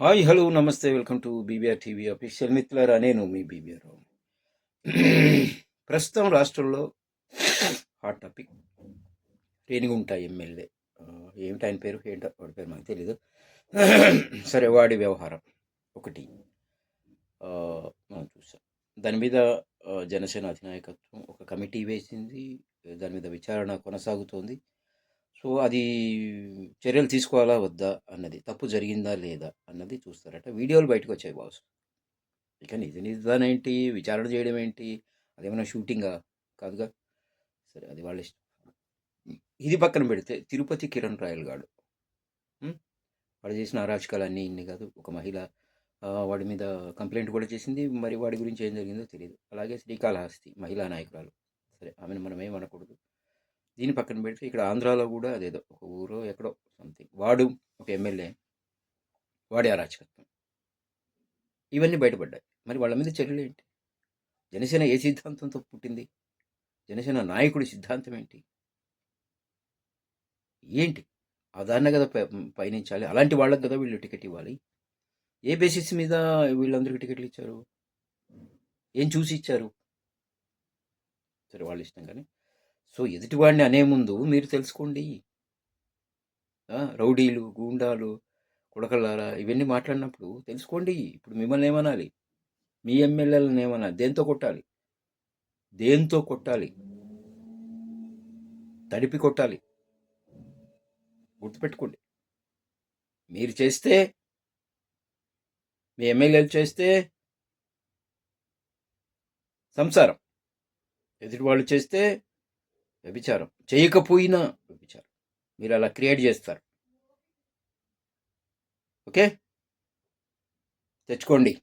Hi hello నమస్తే welcome to BBR TV official మిత్రులారా నేను మీ బీబీఆర్ ప్రస్తుతం రాష్ట్రంలో హాట్ టాపిక్. రేణిగుంట ఎమ్మెల్యే ఏమిటి ఆయన పేరు ఏంటో వాడి పేరు నాకు తెలీదు. సరే వాడి వ్యవహారం ఒకటి. మనం చూసాం. దాని మీద జనసేన అధినాయకత్వం ఒక కమిటీ వేసింది. దాని మీద విచారణ కొనసాగుతోంది. సో అది చర్యలు తీసుకోవాలా వద్దా అన్నది తప్పు జరిగిందా లేదా అన్నది చూస్తారట. వీడియోలు బయటకు వచ్చాయి బాస్. ఇక నిజ నిజానం ఏంటి విచారణ చేయడం ఏంటి అదేమైనా షూటింగా? కాదుగా? సరే అది వాళ్ళ ఇష్టం. ఇది పక్కన పెడితే తిరుపతి కిరణ్ రాయల్ గాడు. వాడు చేసిన అరాచకాలు అన్నీ ఇన్ని కాదు. ఒక మహిళ వాడి మీద కంప్లైంట్ కూడా చేసింది. మరి వాడి గురించి ఏం జరిగిందో తెలియదు అలాగే శ్రీకాళహస్తి మహిళా నాయకురాలు. సరే ఆమెను మనం ఏమనకూడదు దీని పక్కన పెడితే ఇక్కడ ఆంధ్రాలో కూడా అదేదో ఒక ఊరో ఎక్కడో సంథింగ్. వాడు ఒక ఎమ్మెల్యే. వాడి అరాచకత్వం. ఇవన్నీ బయటపడ్డాయి. మరి వాళ్ళ మీద చర్యలు ఏంటి? జనసేన ఏ సిద్ధాంతంతో పుట్టింది? జనసేన నాయకుడి సిద్ధాంతం ఏంటి? ఏంటి? అదాన్న కదా పయనించాలి. అలాంటి వాళ్ళకి కదా వీళ్ళు టికెట్ ఇవ్వాలి. ఏ బేసిస్ మీద వీళ్ళందరికీ టికెట్లు ఇచ్చారు? ఏం చూసి ఇచ్చారు? సరే వాళ్ళు ఇష్టం కానీ సో ఎదుటివాడిని అనే ముందు మీరు తెలుసుకోండి. రౌడీలు గూండాలు కుడకలారా ఇవన్నీ మాట్లాడినప్పుడు తెలుసుకోండి. ఇప్పుడు మిమ్మల్ని ఏమనాలి? మీ ఎమ్మెల్యేలను ఏమనాలి? దేంతో కొట్టాలి? దేంతో కొట్టాలి? తడిపి కొట్టాలి. గుర్తుపెట్టుకోండి. మీరు చేస్తే మీ ఎమ్మెల్యేలు చేస్తే సంసారం. ఎదుటి వాళ్ళు చేస్తే వ్యభిచారం. చేయకపోయినా వ్యభిచారం. మీరు అలా క్రియేట్ చేస్తారు. ఓకే? తెచ్చుకోండి.